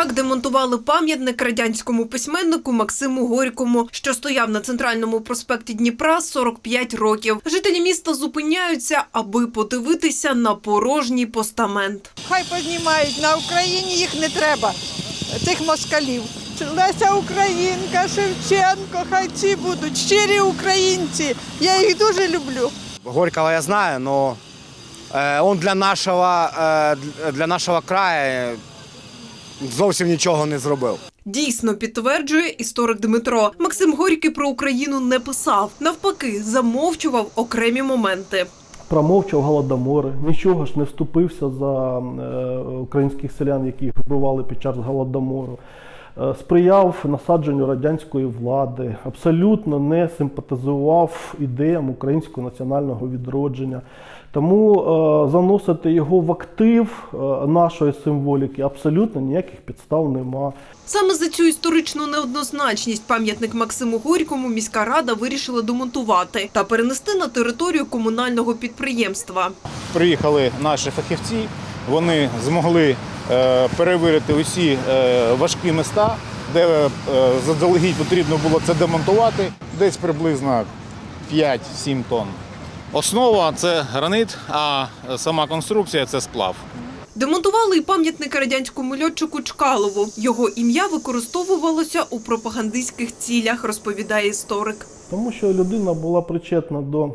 Так демонтували пам'ятник радянському письменнику Максиму Горькому, що стояв на центральному проспекті Дніпра 45 років. Жителі міста зупиняються, аби подивитися на порожній постамент. Хай познімають, на Україні їх не треба, цих москалів. Леся Українка, Шевченко, хай ці будуть щирі українці. Я їх дуже люблю. Горького я знаю, но э, он для нашого, э, для нашого краю зовсім нічого не зробив. Дійсно підтверджує історик Дмитро. Максим Горький про Україну не писав. Навпаки, замовчував окремі моменти. промовчав голодомори, нічого ж не вступився за е, українських селян, які вбивали під час голодомору. Е, Сприяв насадженню радянської влади, абсолютно не симпатизував ідеям українського національного відродження. Тому е, заносити його в актив е, нашої символіки абсолютно ніяких підстав нема. Саме за цю історичну неоднозначність пам'ятник Максиму Горькому міська рада вирішила демонтувати та перенести на територію комунального підприємства. приїхали наші фахівці, вони змогли перевірити усі е, важкі міста, де е, заздалегідь потрібно було це демонтувати, десь приблизно 5-7 тонн. Основа це гранит, а сама конструкція це сплав. Демонтували і пам'ятник радянському льотчику Чкалову. Його ім'я використовувалося у пропагандистських цілях, розповідає історик. Тому що людина була причетна до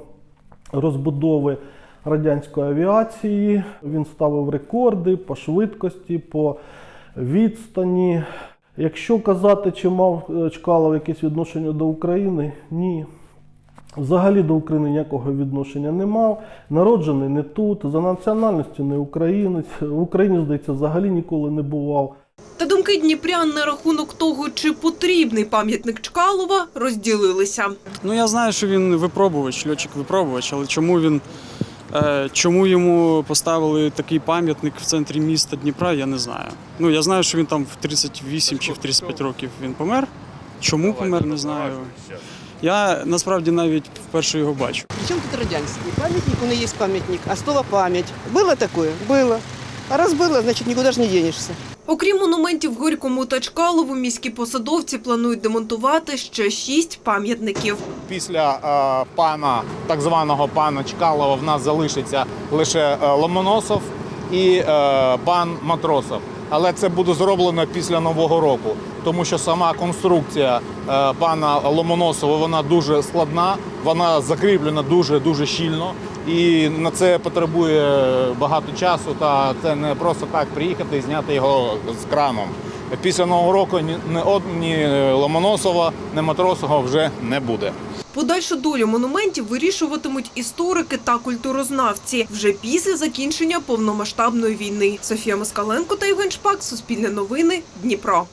розбудови радянської авіації. Він ставив рекорди по швидкості, по відстані. Якщо казати, чи мав е, Чкалов якесь відношення до України, ні. Взагалі до України ніякого відношення не мав. Народжений не тут, за національністю не українець. В Україні, здається, взагалі ніколи не бував. Та думки дніпрян на рахунок того, чи потрібний пам'ятник Чкалова, розділилися. Ну я знаю, що він випробувач, льотчик-випробувач, але чому він чому йому поставили такий пам'ятник в центрі міста Дніпра, я не знаю. Ну я знаю, що він там в 38 чи в 35 років він помер. Чому помер, не знаю. Я насправді навіть вперше його бачу. Причем тут радянский памятник, он и есть памятник, а слово память. Было такое? Было. А раз было, значит, никуда же не денешься. Окрім монументів Горькому та Чкалову, міські посадовці планують демонтувати ще шість пам'ятників. Після е, пана, так званого пана Чкалова, в нас залишиться лише е, Ломоносов і е, пан Матросов. Але це буде зроблено після Нового року, тому що сама конструкція е, пана Ломоносова вона дуже складна, вона закріплена дуже дуже щільно. І на це потребує багато часу, та це не просто так приїхати і зняти його з краном. Після нового року ні, ні, Ломоносова, ні Матросова вже не буде. Подальшу долю монументів вирішуватимуть історики та культурознавці вже після закінчення повномасштабної війни. Софія Москаленко та Євген Шпак. Суспільне новини. Дніпро.